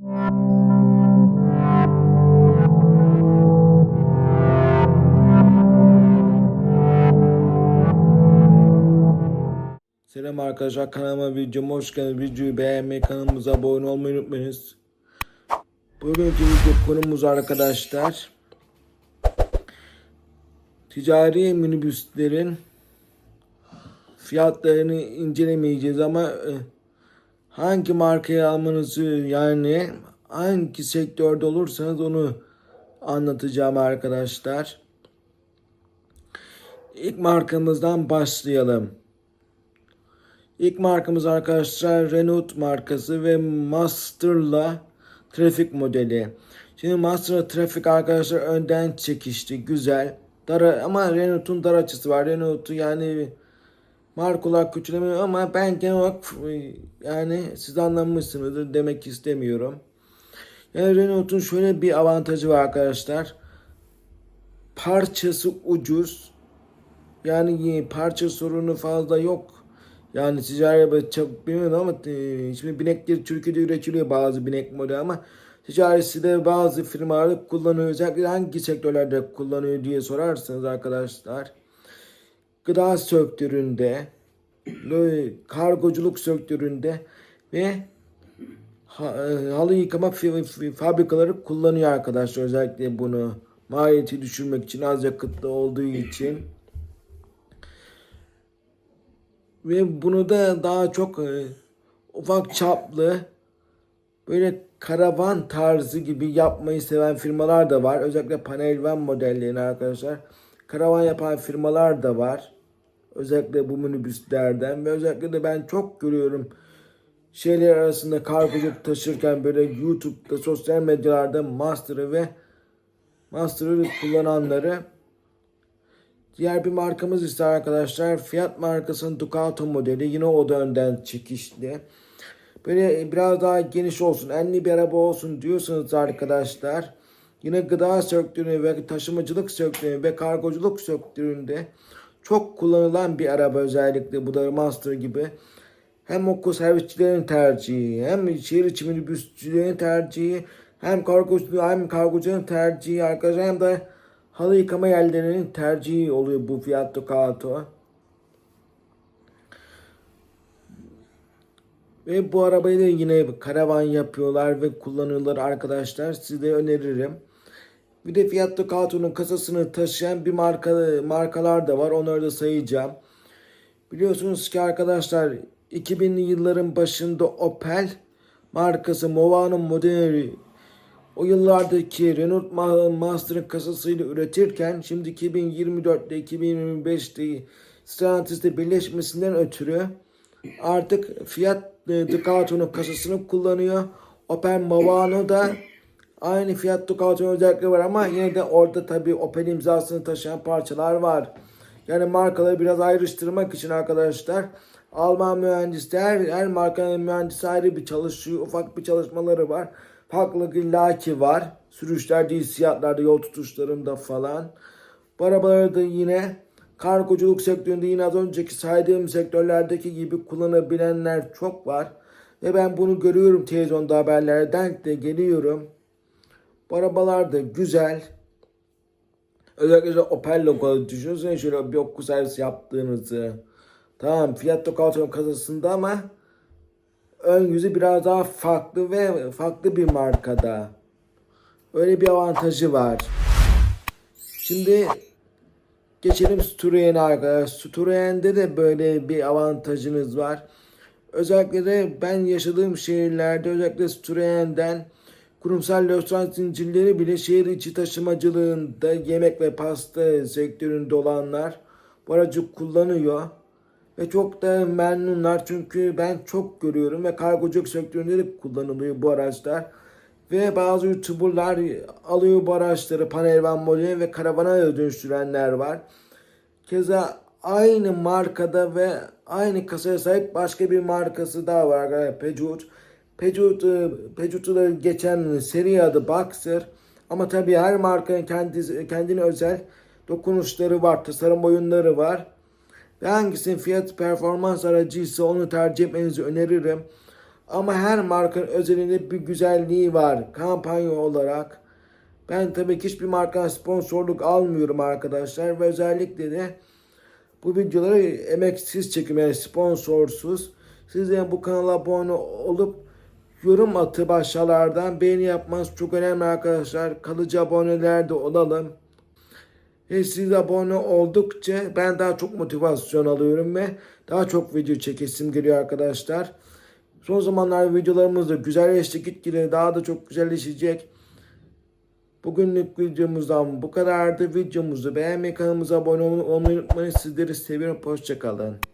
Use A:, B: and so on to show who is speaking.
A: Selam arkadaşlar kanalıma videoma hoş geldiniz. Videoyu beğenmeyi kanalımıza abone olmayı unutmayınız. Bugünkü video konumuz arkadaşlar. Ticari minibüslerin fiyatlarını incelemeyeceğiz ama e, hangi markayı almanızı yani hangi sektörde olursanız onu anlatacağım arkadaşlar. İlk markamızdan başlayalım. İlk markamız arkadaşlar Renault markası ve Master'la trafik modeli. Şimdi Master'la trafik arkadaşlar önden çekişti. Güzel. Dar ama Renault'un dar açısı var. Renault'u yani marka olarak küçülemiyor ama ben genel olarak yani siz anlamışsınızdır demek istemiyorum. Yani Renault'un şöyle bir avantajı var arkadaşlar. Parçası ucuz. Yani parça sorunu fazla yok. Yani ticari çok bilmiyorum ama e, şimdi binekleri Türkiye'de üretiliyor bazı binek modeli ama ticarisi de bazı firmalar kullanıyor. Özellikle hangi sektörlerde kullanıyor diye sorarsanız arkadaşlar. Gıda sektöründe, kargoculuk sektöründe ve e, halı yıkama fabrikaları kullanıyor arkadaşlar. Özellikle bunu maliyeti düşürmek için az yakıtlı olduğu için. Ve bunu da daha çok e, ufak çaplı böyle karavan tarzı gibi yapmayı seven firmalar da var. Özellikle panel van modellerini arkadaşlar. Karavan yapan firmalar da var. Özellikle bu minibüslerden ve özellikle de ben çok görüyorum şeyler arasında kargoculuk taşırken böyle YouTube'da sosyal medyalarda Master'ı ve Master'ı kullananları Diğer bir markamız ise arkadaşlar Fiat markasının Ducato modeli. Yine o da önden çekişli. Böyle biraz daha geniş olsun, enli bir araba olsun diyorsanız arkadaşlar. Yine gıda sektörü ve taşımacılık sektörü ve kargoculuk sektöründe çok kullanılan bir araba özellikle bu da Master gibi. Hem okul servisçilerin tercihi, hem şehir içi minibüsçülerin tercihi, hem kargocu hem kargocuların tercihi arkadaşlar hem de halı yıkama yerlerinin tercihi oluyor bu Fiat Ducato. Ve bu arabayı da yine karavan yapıyorlar ve kullanıyorlar arkadaşlar. Size öneririm. Bir de Fiat Ducato'nun kasasını taşıyan bir marka markalar da var. Onları da sayacağım. Biliyorsunuz ki arkadaşlar 2000'li yılların başında Opel markası Mova'nın modeli o yıllardaki Renault Ma- Master'ın kasasıyla üretirken şimdi 2024'te 2025'te Stellantis'te birleşmesinden ötürü artık Fiat e, Ducato'nun kasasını kullanıyor. Opel Movano da aynı Fiat Ducato'nun özellikleri var ama yine de orada tabii Opel imzasını taşıyan parçalar var. Yani markaları biraz ayrıştırmak için arkadaşlar Alman mühendisler her markanın mühendisi ayrı bir çalışıyor. Ufak bir çalışmaları var. Farklılık illaki var. Sürüşlerde, hissiyatlarda, yol tutuşlarında falan. Bu arabaları da yine kargoculuk sektöründe yine az önceki saydığım sektörlerdeki gibi kullanabilenler çok var. Ve ben bunu görüyorum televizyonda haberlerden de geliyorum. Bu arabalar da güzel. Özellikle Opel logoları düşünsene şöyle bir okul servisi yaptığınızı. Tamam Fiat Ducato'nun kasasında ama ön yüzü biraz daha farklı ve farklı bir markada. Öyle bir avantajı var. Şimdi geçelim Citroen'e arkadaşlar. Citroen'de de böyle bir avantajınız var. Özellikle de ben yaşadığım şehirlerde özellikle Citroen'den kurumsal restoran zincirleri bile şehir içi taşımacılığında yemek ve pasta sektöründe olanlar bu aracı kullanıyor. Ve çok da memnunlar çünkü ben çok görüyorum ve kargoculuk sektöründe de kullanılıyor bu araçlar. Ve bazı youtuberlar alıyor bu araçları panel van modeli ve karavana dönüştürenler var. Keza aynı markada ve aynı kasaya sahip başka bir markası daha var arkadaşlar Peugeot. Peugeot, e, Peugeot'u geçen seri adı Boxer. Ama tabii her markanın kendi, kendine özel dokunuşları var, tasarım oyunları var. Ve hangisinin fiyat performans aracıysa onu tercih etmenizi öneririm. Ama her markanın özelinde bir güzelliği var kampanya olarak. Ben tabii ki hiçbir markadan sponsorluk almıyorum arkadaşlar ve özellikle de bu videoları emeksiz çekim yani sponsorsuz. Siz de bu kanala abone olup yorum atıp aşağılardan beğeni yapmanız çok önemli arkadaşlar. Kalıcı aboneler de olalım. Ve siz abone oldukça ben daha çok motivasyon alıyorum ve daha çok video çekesim geliyor arkadaşlar. Son zamanlarda videolarımız da güzelleşti gitgide daha da çok güzelleşecek. Bugünlük videomuzdan bu kadardı. Videomuzu beğenmeyi kanalımıza abone olmayı unutmayın. Sizleri seviyorum. Hoşçakalın.